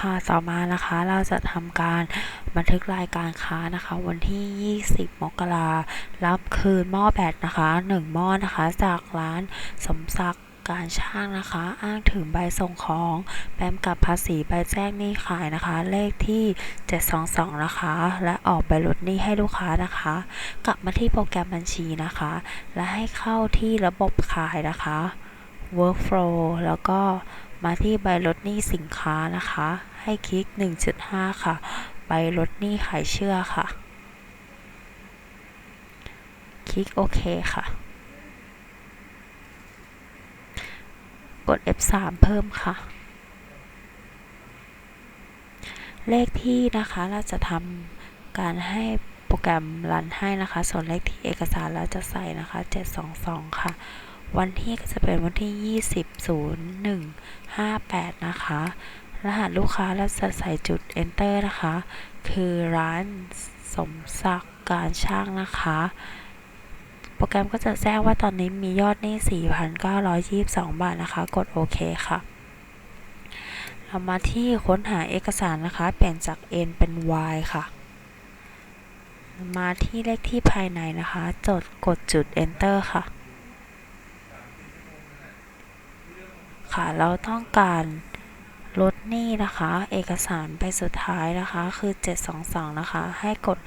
ค่ะต่อมานะคะเราจะทำการบันทึกรายการค้านะคะ วันที่ 20 มกรารับคืนหม้อแบตนะคะ 1 หม้อนะคะ จากร้านสมศักดิ์การช่างนะคะ อ้างถึงใบส่งของแปมกับภาษีใบแจ้งหนี้ขายนะคะ เลขที่ 722 นะคะ และออกใบลดหนี้ให้ลูกค้านะคะ กลับมาที่โปรแกรมบัญชีนะคะ และให้เข้าที่ระบบขายนะคะ workflow แล้วก็ มาที่ใบลดหนี้สินค้านะคะ ให้คลิก 1.5 ค่ะ ใบลดหนี้ขายเชื่อค่ะ คลิกโอเคค่ะ กด F3 เพิ่มค่ะ เลขที่นะคะเราจะทำการให้โปรแกรมรันให้นะคะ ส่วนเลขที่เอกสารเราจะใส่นะคะ 722 ค่ะ วันที่ก็จะเป็นวันที่ 20 01 58 นะคะ รหัสลูกค้าเราจะใส่จุด enter นะคะ คือร้านสมศักดิ์การช่างนะคะ โปรแกรมก็จะแจ้งว่าตอนนี้มียอดหนี้ 4,922 บาทนะคะ กดโอเคค่ะเรามาที่ค้นหาเอกสารนะคะ เปลี่ยนจาก N เป็น Y ค่ะ มาที่เลขที่ภายในนะคะ จดกดจุด enter ค่ะ ค่ะ เราต้องการลดหนี้นะคะ เอกสารไปสุดท้ายนะคะ คือ 722 นะคะ ให้กด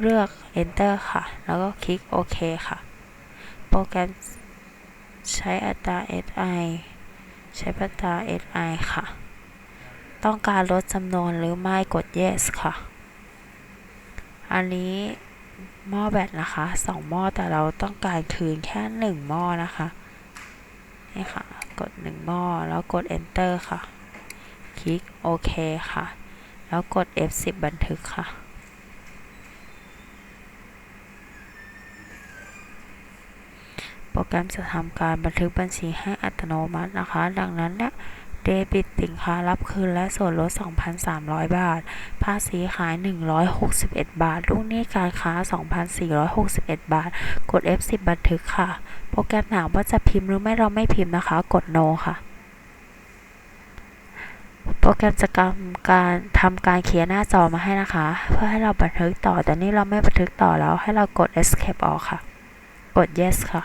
เลือก enter ค่ะ แล้วก็คลิกโอเคค่ะ โปรแกรมใช้อัตรา SI ใช้อัตรา SI ค่ะ ต้องการลดจำนวนหรือไม่กด yes ค่ะ อันนี้หม้อแบตนะคะ 2 หม้อแต่เราต้องการคืนแค่ 1 หม้อนะคะ นี่ค่ะ กด1หม้อแล้วกด enter ค่ะ คลิกโอเคค่ะ แล้วกด F10 บันทึกค่ะโปรแกรมจะทำการบันทึกบัญชีให้อัตโนมัตินะคะ ดังนั้นเนี่ย เดบิตสินค้ารับคืนและส่วนลด 2,300 บาท ภาษีขาย 161 บาท ลูกหนี้การค้า 2,461 บาท กด F10 บันทึกค่ะ โปรแกรมถามว่าจะพิมพ์หรือไม่เราไม่พิมพ์นะคะ กด no ค่ะ โปรแกรมจะทำการทำการเคลียร์หน้าจอมาให้นะคะ เพื่อให้เราบันทึกต่อ แต่นี่เราไม่บันทึกต่อแล้วให้เรากด escape ออกค่ะ กด yes ค่ะ